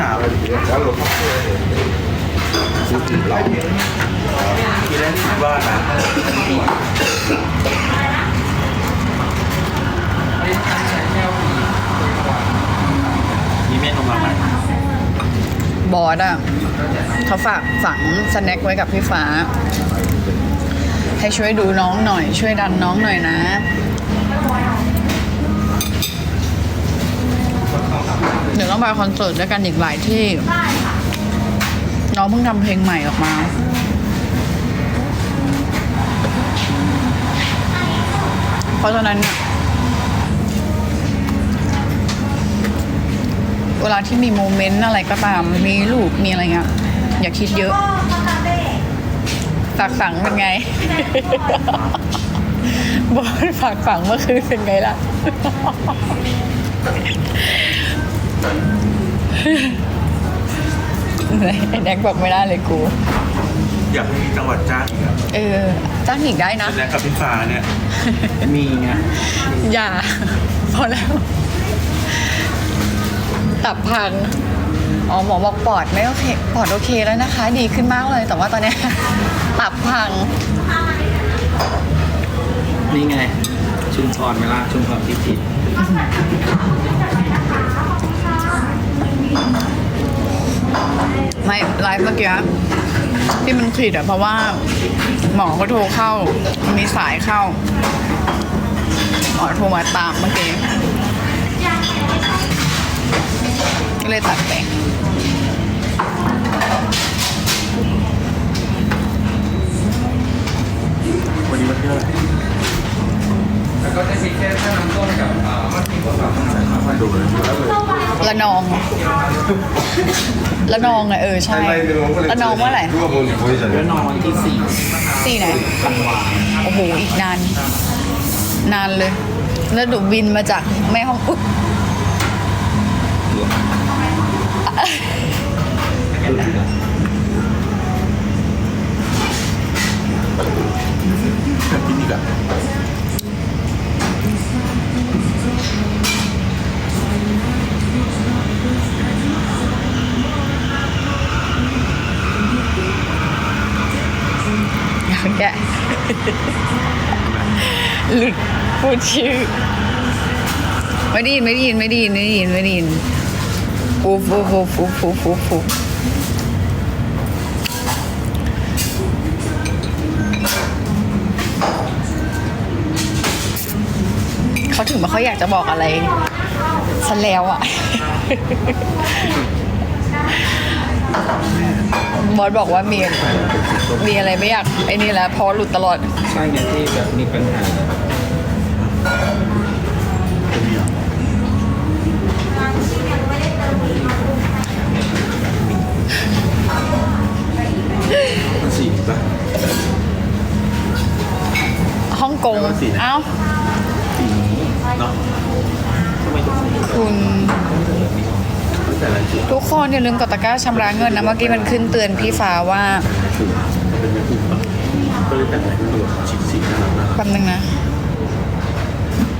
หนาวเลยแล้วเราต้องซื้อเราทีแรกคิดว่านะมีเมนูมาใหม่บอสอะเขาฝากฝังสแน็คไว้กับพี่ฟ้า ให้ช่วยดูน้องหน่อย ช่วยดันน้องหน่อยนะ เดี๋ยวต้องไปคอนเสิร์ตด้วยกันอีกหลายที่น้องเพิ่งทำเพลงใหม่ออกมาเพราะฉะนั้นเวลาที่มีโมเมนต์อะไรก็ตาม มีลูกมีอะไรเงี้ยอย่าคิดเยอะฝากฝังเป็นไงบอกฝากฝังเมื่อคืนเป็นไงล่ะ ไอ้แดกบอกไม่ได้เลยกู อยากให้มีจังหวัดจ้างอีกอะเออ จ้างหญิงได้นะ แสดงกับพี่ฟ้าเนี่ยมีไงอย่า พอแล้ว ตับพัง อ๋อหมอบอกปอดไม่โอเค ปอดโอเคแล้วนะคะ ดีขึ้นมากเลย แต่ว่าตอนเนี้ย ตับพัง นี่ไง ชุมพรไหมล่ะชุมพรพิจิตร ไม่ไลฟ์เมื่อกี้ที่มันผิดอะเพราะว่าหมอเขาโทรเข้า มีสายเข้าหมอโทรมาตามเมื่อกี้ก็เลยตัดไปวันนี้วันที่เท่าไหร่แล้ว ก็จะมีแค่ถ้าน้ำต้มกับมันมีกว่ามาดูเลยละนองละนองอะเออใช่ละนองเมื่อไหร่แล้วนอนวันที่สี่สี่ไหนธันวาโอ้โหอีกนาน นานเลย แล้วดูบินมาจากแม่ห้องอุ๊ยแบบกินอีกอะอย่า แกหลุดพูดชื่อไม่ได้ยินไม่ได้ยินไม่ได้ยินไม่ได้ยินไม่ได้ยินฟูฟูฟูฟูฟูฟูฟูเขาถึงมาเขาอยากจะบอกอะไรฉันแล้วอะ บอสบอกว่ามีมีอะไรไม่อยากไอ้นี่แล้วเพราะหลุดตลอด ใช่ไงที่แบบมีปัญหามันสี่ป่ะฮ่องกงแล้วก็สีนะเอ้า กคนอย่าลืมกดตะกร้าชำระเงินนะ เมื่อกี้มันขึ้นเตือนพี่ฟ้าว่าคือเป็นไม่ถูกป่ะก็เลยแต่งอะไรให้ดูชิคสีน่ารักนะแป๊บนึงนะ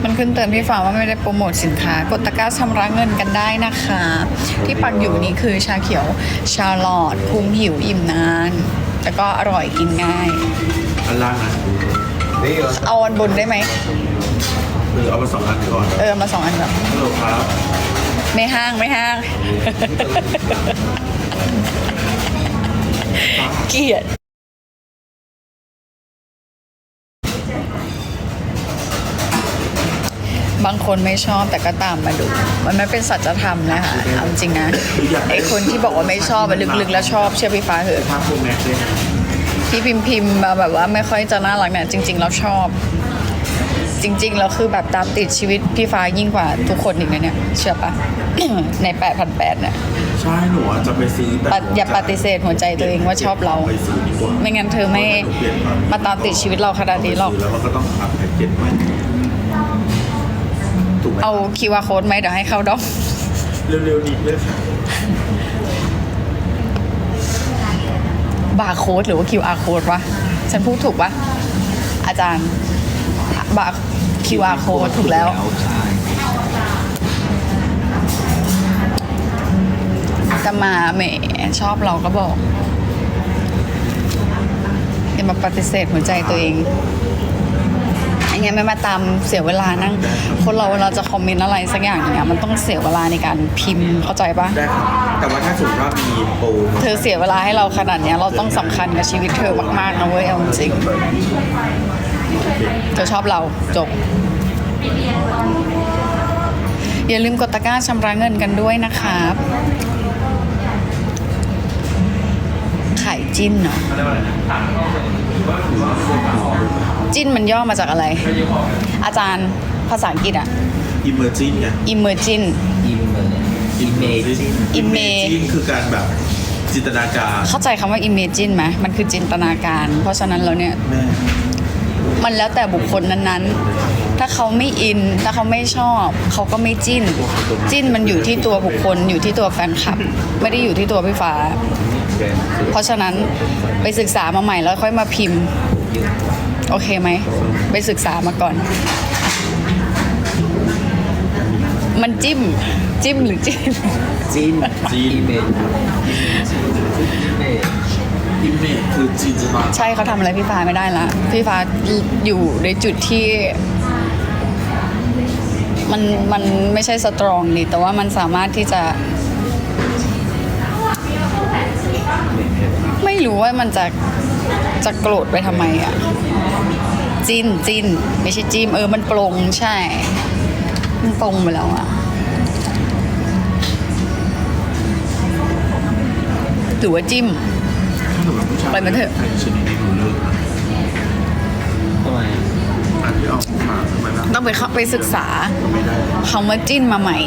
มันขึ้นเตือนพี่ฟ้าว่าไม่ได้โปรโมทสินค้า กดตะกร้าชำระเงินกันได้นะคะ ที่ปักอยู่นี่คือชาเขียวชาลอดคุ้มหิวอิ่มนาน แล้วก็อร่อยกินง่าย อันล่างนะนี่เหรอเอาอันบนได้ไหมหรือเอามาสองอันก่อน เออมาสองอันแบบฮัลโหลครับ ไม่ห้างไม่ห้าง เกลียดบางคนไม่ชอบแต่ก็ตามมาดู มันไม่เป็นสัจธรรมนะคะเอาจริงนะไอคนที่บอกว่าไม่ชอบอะลึกๆ แล้วชอบเชื่อพี่ฟ้าเถอะภาพพวกแม็กซ์เนี่ยที่พิมพ์พิมพ์มาแบบว่าไม่ค่อยจะน่ารักเนี่ยจริง ๆ เราชอบ จริงๆแล้วคือแบบตามติดชีวิตพี่ฟ้ายิ่งกว่าทุกคนอีกนะเนี่ย เชื่อปะ ใน8 0 0เนี่ย ใช่หนูอะจะไปซื้อแต่ปะอย่าปฏิเสธหัวใจตัวเองว่าชอบเรา ไปซื้อดีกว่าไม่งั้นเธอไม่มาตามติดชีวิตเราขนาดนี้หรอก ซื้อแล้วมันก็ต้องอัพแพ็กเกจใหม่ถูกไหมเอาคิวอาร์โค้ดไหมเดี๋ยวให้เข้าดอก เร็วๆดีเลยค่ะบาร์โค้ดหรือว่า QR โค้ดวะ ฉันพูดถูกปะอาจารย์ บาร์ QR โค้ดถูกแล้ว ใช่แต่จะมาแหมชอบเราก็บอกอย่ามาปฏิเสธหัวใจตัวเองไอ้เงี้ยไม่มาตามเสียเวลานั่ง คนเราเวลาจะคอมเมนต์อะไรสักอย่างเนี่ยมันต้องเสียเวลาในการพิมพ์เข้าใจปะได้ครับแต่ว่าถ้าสมมติว่ามีโปร เธอเสียเวลาให้เราขนาดเนี้ยเราต้องสำคัญกับชีวิตเธอมากๆนะเว้ยเอาจริง เธอชอบเราจบ อย่าลืมกดตะกร้าชำระเงินกันด้วยนะครับขายจิ้นเนาะจิ้นมันย่อมาจากอะไร อาจารย์ภาษาอังกฤษอะอิมเมอร์จินไง emerging อิมเมอร์อิมเมจิน Image จินคือการแบบจินตนาการ เข้าใจคำว่า imagine ไหมมันคือจินตนาการ เพราะฉะนั้นเราเนี่ย แม่ มันแล้วแต่บุคคลนั้นๆ ถ้าเขาไม่อิน ถ้าเขาไม่ชอบ เขาก็ไม่จิ้น จิ้นมันอยู่ที่ตัวบุคคล อยู่ที่ตัวแฟนคลับ ไม่ได้อยู่ที่ตัวพี่ฟ้า เพราะฉะนั้นไปศึกษามาใหม่แล้วค่อยมาพิมพ์ โอเคไหม ไปศึกษามาก่อน มันจิ้ม จิ้มหรือจิ้มจินจิน อิมเมจคือจินตนาใช่เขาทำอะไรพี่ฟ้าไม่ได้ละพี่ฟ้าอยู่ในจุดที่ มันมันไม่ใช่สตรองนี่แต่ว่ามันสามารถที่จะ ไม่รู้ว่ามันจะจะโกรธไปทำไมอะจินจินไม่ใช่จิมเออมันปรงใช่ มันปรงไปแล้วอะถือว่าจิ้ม ไปมันเถอะชนิดนี้หนูเลิกนะทำไมอันที่เอามาทำไมล่ะต้องไปเข้าไปศึกษาไม่ได้คำว่าจิ้นมาใหม่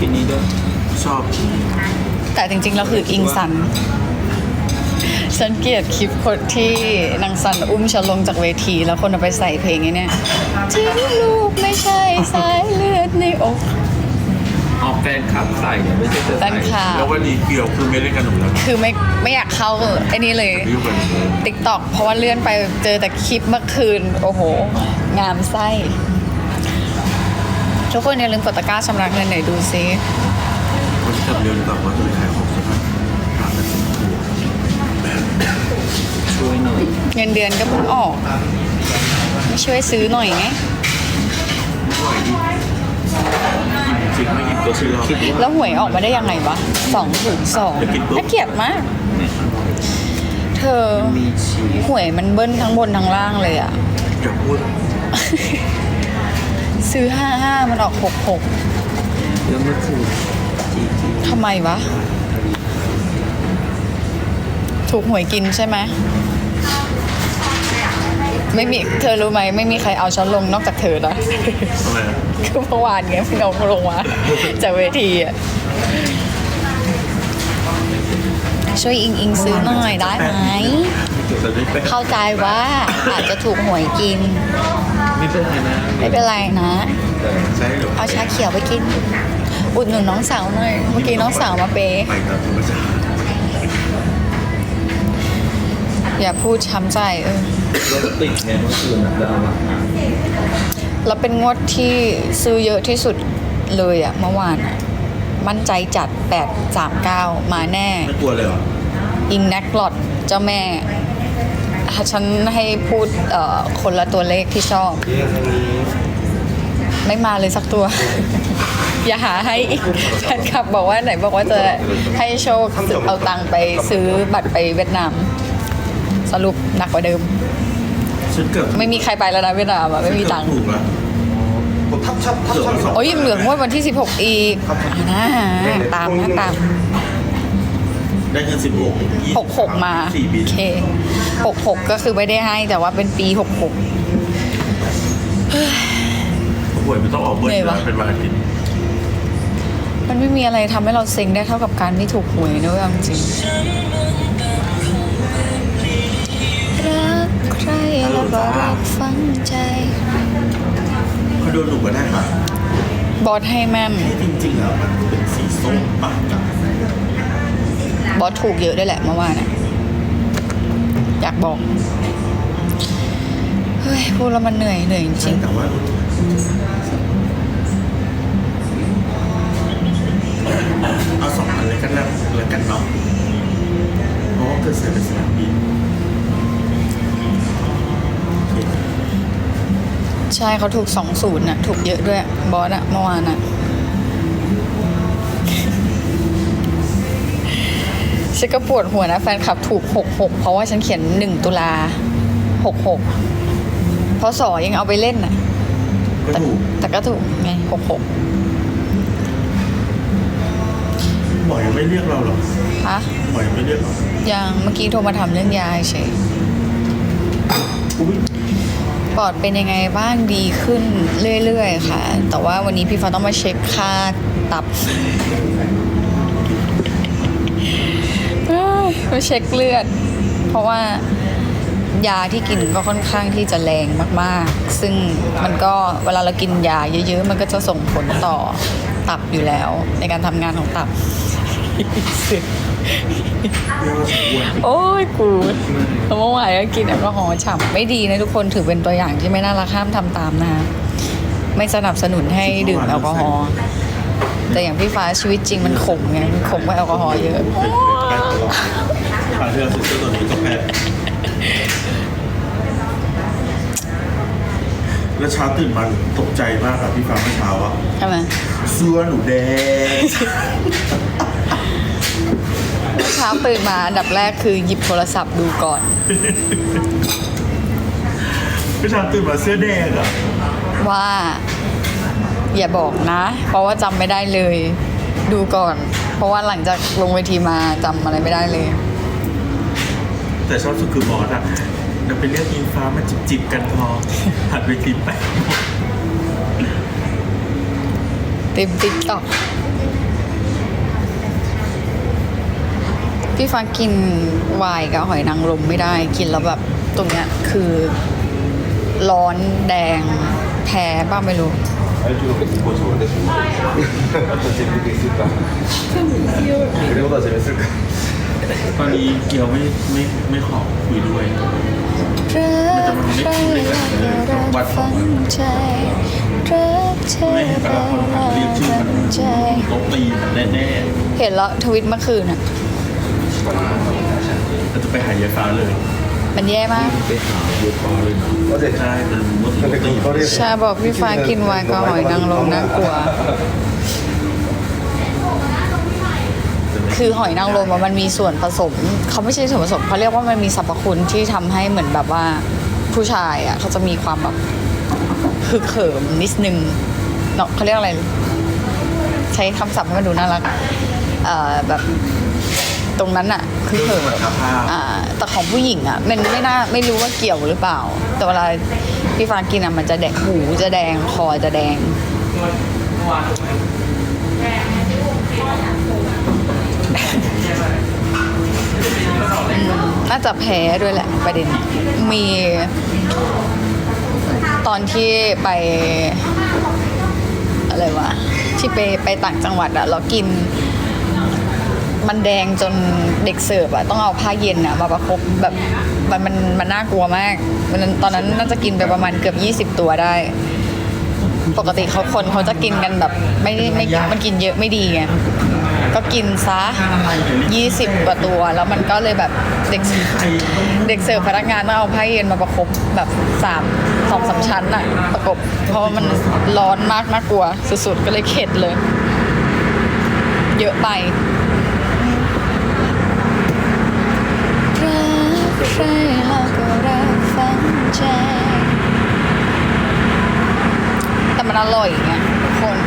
กินนี้ด้วยชอบแต่จริงๆแล้วคืออิงสัน ฉันเกลียดคลิปคนที่นางสันอุ้มฉันลงจากเวที แล้วคนเอาไปใส่เพลงไอ้เนี่ยจิ้นลูกไม่ใช่สายเลือดในอกออกแฟนคลับใส่เนี่ยไม่ใช่เธอแฟใส่นคลับ แล้ววันนี้เกี่ยวคือไม่เล่นกับหนูแล้วคือไม่ไม่อยากเข้าไอ้นี่เลยยุ่งไปติ๊กต็อกเพราะว่าเลื่อนไปเจอแต่คลิปเมื่อคืน โอ้โห งามไส้ ทุกคนอย่าลืมกดตะกร้าชำระเงินหน่อยดูซิ วันนี้กลับเร็วดีกว่าว่าจะไปขายของ ช่วยหน่อย เงินเดือนก็เพิ่งออก ไม่ช่วยซื้อหน่อยไงไหวดิจริงไม่หยิบตัวชื่อเราแล้วหวยออกมาได้ยังไงวะสองศูนย์สองจะกินปุ๊บน่าเกลียดมาก เธอมีชีสหวยมันเบิ้ลทั้งบนทั้งล่างเลยอะอย่าพูดซื้อห้าห้ามันออกหกหกแล้วเมื่อคืนจีจีทำไมวะ ถูกหวยกินใช่ไหมไม่มีเธอรู้ไหมไม่มีใครเอาฉันลงนอกจากเธอนะทำไมอะคือเมื่อวานไงพี่น้องลงมาจากเวทีอะช่วยอิงอิงซื้อหน่อยได้ไหมจะได้ไปเข้าใจว่าอาจจะถูกหวยกิน ไม่เป็นไรนะไม่เป็นไรนะใช่หรอเอาชาเขียวไปกิน อุดหนุนน้องสาวหน่อยเมื่อกี้น้องสาวมาเปย์ ไปตามธรรมชาติ อย่าพูดช้ำใจเออรถติดไงเมื่อคืนน่ะจะเอามาแล้วเป็นงวดที่ซื้อเยอะที่สุดเลยอะเมื่อวานอะมั่นใจจัด 839 มาแน่ ไม่กลัวเลยเหรออิงแนกลอดเจ้าแม่ถ้าฉันให้พูดเอ่อคนละตัวเลขที่ชอบไม่มาเลยสักตัว อย่าหาให้อีกแฟนคลับบอกว่าไหนบอกว่าจะให้โชคเอาตังค์ไปซื้อบัตรไปเวียดนาม สรุปหนักกว่าเดิม ฉันเกือบไม่มีใครไปแล้วนะเวียดนามอะไม่มีตังค์ ถูกแล้ว ผมทับชับทับชับโอ้ยยังเหลืองวดวันที่ 16 อีกอ่านะตามนะตาม ได้เงินสิบหก66 มา สี่ปีโอเค66 ก็คือไม่ได้ให้แต่ว่าเป็นปี 66หวยมันต้องออกเบอร์เหนื่อยวะเป็นวันอาทิตย์มันไม่มีอะไรทำให้เราเซ็งได้เท่ากับการไม่ถูกหวยนะเว้ยเอาจริง ใครแล้วก็รักฝังใจเขาโดนหนูก็ได้ค่ะบอสให้แม่นที่จริงๆอะมันเป็นสีส้มปะบอสถูกเยอะได้วยแหละเมื่อวานอะบอก เฮ้ยพูดแล้วมันเหนื่อยเหนื่อยจริงแต่ว่าเอาสองอันเลยกันแล้วแล้วกันเนาะเพราะว่าเกิดเสียในสนามบิน ใช่เขาถูกสองศูนย์น่ะ ถูกเยอะด้วย บอสอะเมื่อวานอะฉันก็ปวดหัวนะ แฟนคลับถูกหกหกเพราะว่าฉันเขียนหนึ่งตุลาหกหกเพราะสอยังเอาไปเล่นน่ะ ก็แต่ถูกแต่ก็ถูกไงหกหกหมอยังไม่เรียกเราหรอฮะหมอยังไม่เรียกหรอยังเมื่อกี้โทรมาทำเรื่องยาเฉย อุ้ย ปอดเป็นยังไงบ้างดีขึ้นเรื่อยๆค่ะ แต่ว่าวันนี้พี่ฟ้าต้องมาเช็คค่าตับมาเช็คเลือด เพราะว่ายาที่กินก็ค่อนข้างที่จะแรงมากๆ ซึ่งมันก็เวลาเรากินยาเยอะๆ มันก็จะส่งผลต่อตับอยู่แล้ว ในการทำงานของตับ เรียกว่าสมควรโอ้ยกูเมื่อวานก็กินแอลกอฮอล์ฉ่ำไม่ดีนะทุกคนถือเป็นตัวอย่างที่ไม่น่ารักห้ามทำตามนะคะไม่สนับสนุนให้ดื่มแอลกอฮอล์แต่อย่างพี่ฟ้าชีวิตจริงมันขมไงมันขมกว่าแอลกอฮอล์เยอะเป็นแพ้ตลอดครั้งที่เราซื้อตัวนี้ก็แพ้แล้วเช้าตื่นมาตกใจมากอะพี่ฟ้าเมื่อเช้าอะใช่ไหมเสื้อหนูแดง เช้าตื่นมาอันดับแรกคือหยิบโทรศัพท์ดูก่อน พี่เช้าตื่นมาเสื้อแดงอะว่าอย่าบอกนะ เพราะว่าจำไม่ได้เลยดูก่อน เพราะว่าหลังจากลงเวทีมาจำอะไรไม่ได้เลย แต่ชอบสุดคือบอสอะเดี๋ยวไปเรียกอิงฟ้ามาจิบจิบๆกันพอหัดไปคลิปไปเต็มติ๊กต็อก พี่ฟ้ากินไวน์กับหอยนางรมไม่ได้กินแล้วแบบตรงเนี้ยคือ ร้อนแดงแพ้บ้างไม่รู้ Aiuto che ti cuocio adesso. Quanto tempo che si fa? Prima cosa se ne ตอนนี้เกียวไม่ไม่ไม่ขอคุยด้วย รักใครรักฝังใจรักเธอไม่เห็นแต่ละคนหันเรียกชื่อฝัมันงใจตบตีมันแน่เห็นแล้วทวิตเมื่อคืนอะ ๆเราจะไปหายายฟ้าเลยมันแย่มาก Cos'è? ใช่มันรู้ว่าตบตีชาบอกพี่ฟ้ากินไวน์กับหอยนางรมน่ากลัว คือหอยนางรมอะมันมีส่วนผสม เขาไม่ใช่ส่วนผสมเขาเรียกว่ามันมีสรรพคุณที่ทำให้เหมือนแบบว่าผู้ชายอะเขาจะมีความแบบคือเขิมนิดนึงเนาะเขาเรียกอะไร ใช้คำศัพท์ให้มันดูน่ารักเอ่อแบบ ตรงนั้นอะคือเขิมสมรรถภาพอ่าแต่ของผู้หญิงอะมันไม่น่าไม่รู้ว่าเกี่ยวหรือเปล่า แต่เวลาพี่ฟ้ากินอะมันจะแดงหูจะแดงคอจะแดงน่าจะแพ้ด้วยแหละประเด็น มีตอนที่ไปอะไรวะที่ไปไปต่างจังหวัดอะเรากิน มันแดงจนเด็กเสิร์ฟอะต้องเอาผ้าเย็นอะมาประคบแบบมันมันมันน่ากลัวมากวันตอนนั้นน่าจะกินไปประมาณเกือบ 20 ตัวได้ ปกติเขาคนเขาจะกินกันแบบไม่ได้ไม่มันกินเยอะไม่ดีไงก็กินซะ 20 กว่าตัว แล้วมันก็เลยแบบเด็กเด็กเสิร์ฟพนักงานต้องเอาผ้าเย็นมาประคบแบบสามสองสามชั้นอะประกบ เพราะมันร้อนมากน่ากลัว สุดๆ ก็เลยเข็ดเลย เยอะไป รักใครแล้วก็รักฝังใจ แต่มันอร่อยไงทุกคน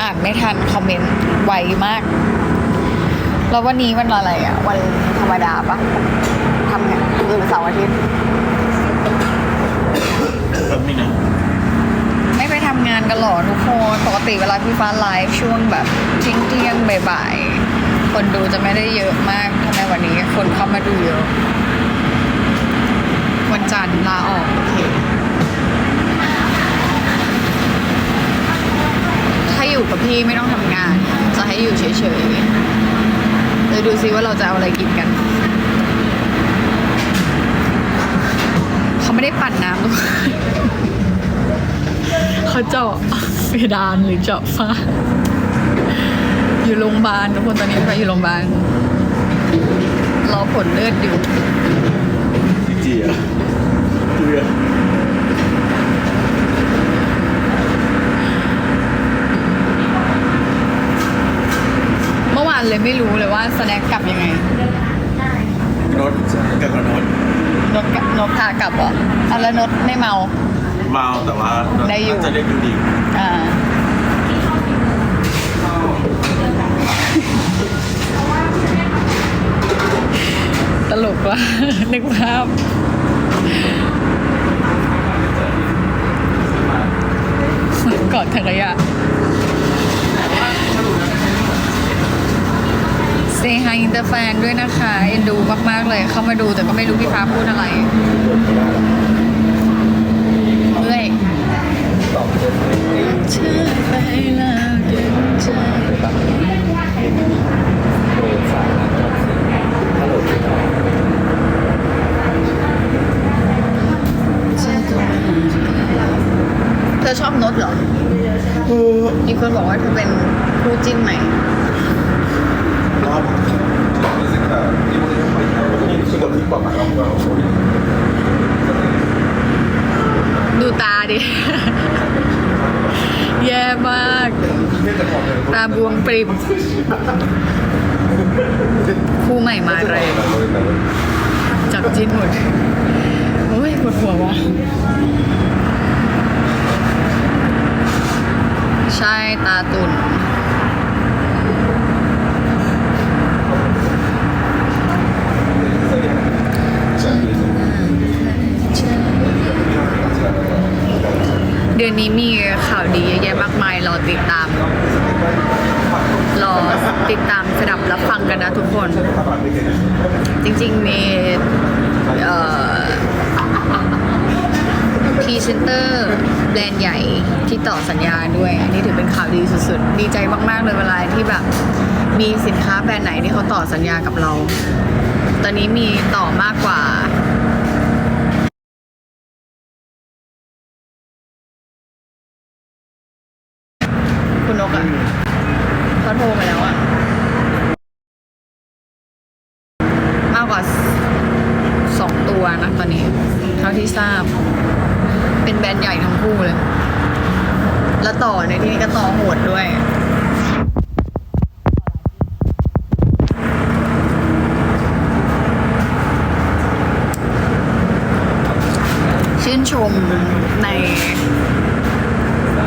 อ่านไม่ทันคอมเมนต์ไวมาก แล้ววันนี้วันอะไรอะ วันธรรมดาปะทำไงหรือเสาร์อาทิตย์แป๊บนึงนะกันเหรอทุกคน ปกติเวลาพี่ฟ้าไลฟ์ช่วงแบบเที่ยงเที่ยงๆบ่ายๆ คนดูจะไม่ได้เยอะมากทำไมวันนี้คนเข้ามาดูเยอะ วันจันทร์ลาออกโอเค ถ้าอยู่กับพี่ไม่ต้องทำงาน จะให้อยู่เฉยๆ เลยดูซิว่าเราจะเอาอะไรกินกัน เขาไม่ได้ปั่นน้ำทุกคนเขาเจาะเพดานหรือเจาะฟ้า อยู่โรงพยาบาลทุกคนตอนนี้ไปอยู่โรงพยาบาลรอผลเลือดอยู่ จริงๆอะดูอะ เมื่อวานเลยไม่รู้เลย ว่าสแน็คกลับยังไงโน้ตกับกับโน้ตนดกับนดพากลับเหรออะแล้วนดไม่เมา เมาแต่ว่าโน้ตได้อยู่น่าจะเรียกดูดีอ่าตลกว่ะ นึกภาพกอดถังขยะ เซฮายอินเตอร์แฟนด้วยนะคะ เอ็นดูมากๆเลย เข้ามาดูแต่ก็ไม่รู้พี่ฟ้าพูดอะไรเมื่อยตอบเต็มเลยเธอไปแล้วเดินใจโดนสายน้ำจอดสิฮัลโห ลพี่น้องเธอชอบนดเหรอมีคนบอกว่าเธอเป็นคู่จิ้นใหม่ดูตาดิ แย่มาก ตาบวมปริมคู่ใหม่มาแรงจับจิ้นหมดโอ้ยปวดหัววะใช่ตาตุ่น นนี้มีข่าวดีเยอะแยะมากมายรอติดตาม รอติดตามสดับรับฟังกันนะทุกคน จริงๆมีเอ่อพรีเซนเตอร์แบรนด์ใหญ่ที่ต่อสัญญาด้วย อันนี้ถือเป็นข่าวดีสุดๆ ดีใจมากๆเลยเวลาที่แบบมีสินค้าแบรนด์ไหนที่เขาต่อสัญญากับเรา ตอนนี้มีต่อมากกว่า คุณนกอะเขาโทรมาแล้วอะ มากกว่าสองตัวนะตอนนี้ เท่าที่ทราบ เป็นแบรนด์ใหญ่ทั้งคู่เลย แล้วต่อในที่นี้ก็ต่อโหดด้วย ชื่นช มใน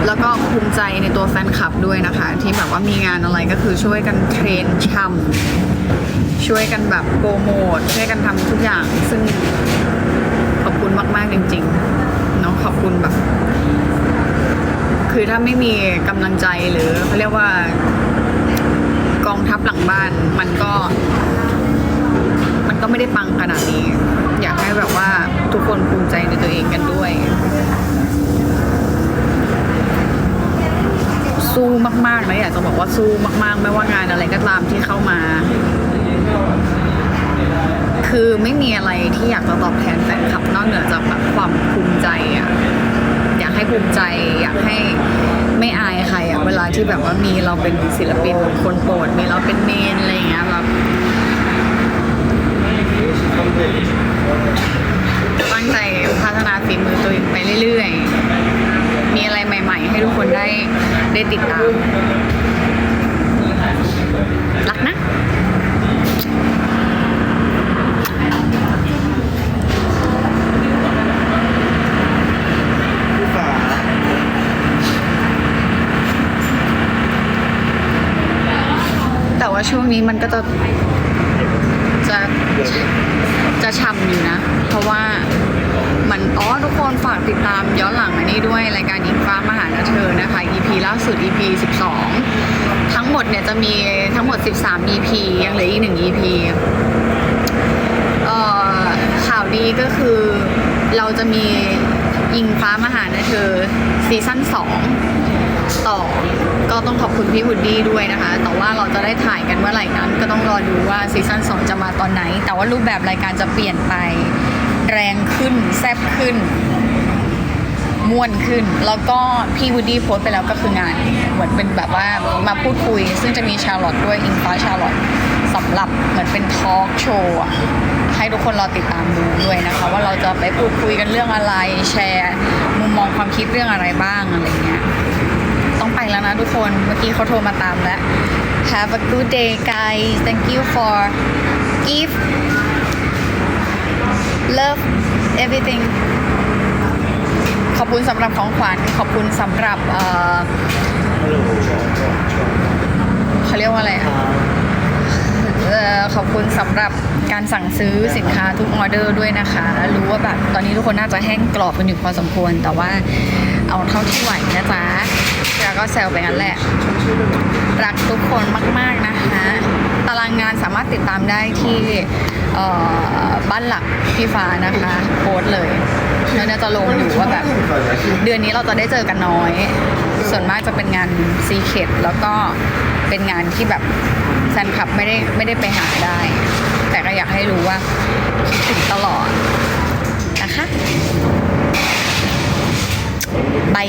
แล้วก็ภูมิใจในตัวแฟนคลับด้วยนะคะ ที่แบบว่ามีงานอะไรก็คือช่วยกันเทรนช่ำช่วยกันแบบโปรโมทช่วยกันทำทุกอย่างซึ่งขอบคุณมาก ๆ จริงๆเนาะขอบคุณแบบ คือถ้าไม่มีกำลังใจหรือเขาเรียกว่ากองทัพหลังบ้านมันก็ มันก็ไม่ได้ปังขนาดนี้ อยากให้แบบว่าทุกคนภูมิใจในตัวเองกันด้วย สู้มากๆนะอยากจะบอกว่าสู้มากๆ ไม่ว่างานอะไรก็ตามที่เข้ามา คือไม่มีอะไรที่อยากจะตอบแทนแฟนคลับนอกเหนือจากแบบความภูมิใจอะอยากให้ภูมิใจอยากให้ไม่อายใครอะเวลาที่แบบว่ามีเราเป็นศิลปินคนโปรดมีเราเป็นเมนอะไรอย่างเงี้ยแบบ ตั้งใจพัฒนาฝีมือตัวเองไปเรื่อยๆ มีอะไรใหม่ ๆ ให้ทุกคนได้ได้ติดตาม รักนะ แต่ว่าช่วงนี้มันก็จะจะ จะช่ำอยู่นะ เพราะว่ามันอ๋อทุกคนฝากติดตามย้อนหลังอันนี้ด้วยรายการหญิงฟ้ามหานาเธอนะคะ EP ล่าสุด EP 12 ทั้งหมดเนี่ยจะมีทั้งหมด 13 EP ยังเหลืออีก1 EP เอ่อข่าวดีก็คือเราจะมียิงฟ้ามหานะเธอซีซั่น2ต่อ ก็ต้องขอบคุณพี่วุดดี้ด้วยนะคะ แต่ว่าเราจะได้ถ่ายกันเมื่อไหร่นั้น ก็ต้องรอดูว่าซีซั่น2 จะมาตอนไหน แต่ว่ารูปแบบรายการจะเปลี่ยนไป แรงขึ้น แซ่บขึ้นม่วนขึ้น แล้วก็พี่วูดดี้โพสไปแล้วก็คืองาน เหมือนเป็นแบบว่ามาพูดคุย ซึ่งจะมีชาร์ลอตด้วยอิงฟ้าชาร์ลอตสำหรับเหมือนเป็นทอล์กโชว์ให้ทุกคนรอติดตามดูด้วยนะคะ ว่าเราจะไปพูดคุยกันเรื่องอะไรแชร์ มุมมองความคิดเรื่องอะไรบ้างอะไรเงี้ย องไปแล้วนะทุกคน เมื่อกี้เขาโทรมาตามแล้ว Have a good day guys thank you for gift love everything ขอบคุณสำหรับของขวัญ ขอบคุณสำหรับเอ่อเขาเรียกว่าอะไรอะเอ่อ ขอบคุณสำหรับการสั่งซื้อสินค้าทุกออเดอร์ด้วยนะคะ รู้ว่าแบบตอนนี้ทุกคนน่าจะแห้งกรอบกันอยู่พอสมควร แต่ว่าเอาเท่าที่ไหวนะจ๊ะแล้วก็แซวไปงั้นแหละ รักทุกคนมาก ๆนะคะ ตารางงานสามารถติดตามได้ที่บ้านหลักพี่ฟ้านะคะโพสเลยแล้วเนี่ยจะลงอยู่ว่าแบบ เดือนนี้เราจะได้เจอกันน้อย ส่วนมากจะเป็นงานซีเคดแล้วก็เป็นงานที่แบบ แฟนคลับไม่ได้ไม่ได้ไปหาได้ แต่ก็อยากให้รู้ว่าคิดถึงตลอดนะคะบาย